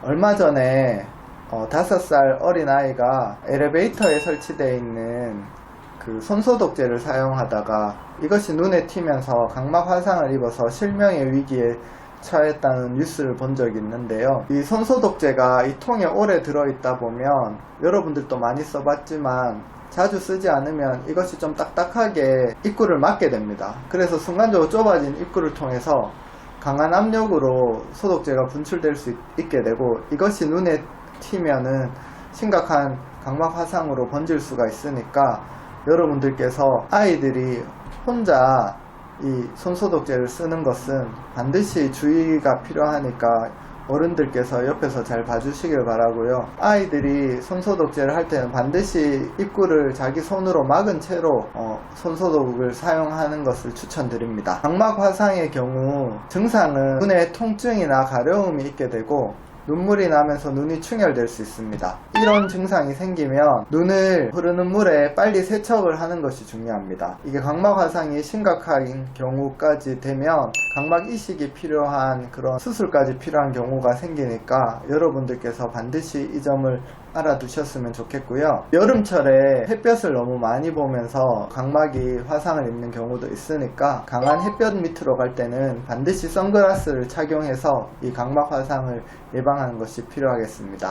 얼마 전에 어, 5살 어린 아이가 엘리베이터에 설치되어 있는 그 손소독제를 사용하다가 이것이 눈에 튀면서 각막 화상을 입어서 실명의 위기에 처했다는 뉴스를 본 적이 있는데요. 이 손소독제가 이 통에 오래 들어있다 보면 여러분들도 많이 써봤지만 자주 쓰지 않으면 이것이 좀 딱딱하게 입구를 막게 됩니다. 그래서 순간적으로 좁아진 입구를 통해서 강한 압력으로 소독제가 분출될 수 있- 있게 되고 이것이 눈에 튀면은 심각한 각막 화상으로 번질 수가 있으니까 여러분들께서 아이들이 혼자 이 손소독제를 쓰는 것은 반드시 주의가 필요하니까 어른들께서 옆에서 잘 봐주시길 바라고요. 아이들이 손소독제를 할 때는 반드시 입구를 자기 손으로 막은 채로 어, 손소독을 사용하는 것을 추천드립니다. 각막 화상의 경우 증상은 눈에 통증이나 가려움이 있게 되고 눈물이 나면서 눈이 충혈될 수 있습니다. 이런 증상이 생기면 눈을 흐르는 물에 빨리 세척을 하는 것이 중요합니다. 이게 각막 화상이 심각한 경우까지 되면 각막 이식이 필요한 그런 수술까지 필요한 경우가 생기니까 여러분들께서 반드시 이 점을 알아두셨으면 좋겠고요. 여름철에 햇볕을 너무 많이 보면서 각막이 화상을 입는 경우도 있으니까 강한 햇볕 밑으로 갈 때는 반드시 선글라스를 착용해서 이 각막 화상을 예방하는 것이 필요하겠습니다.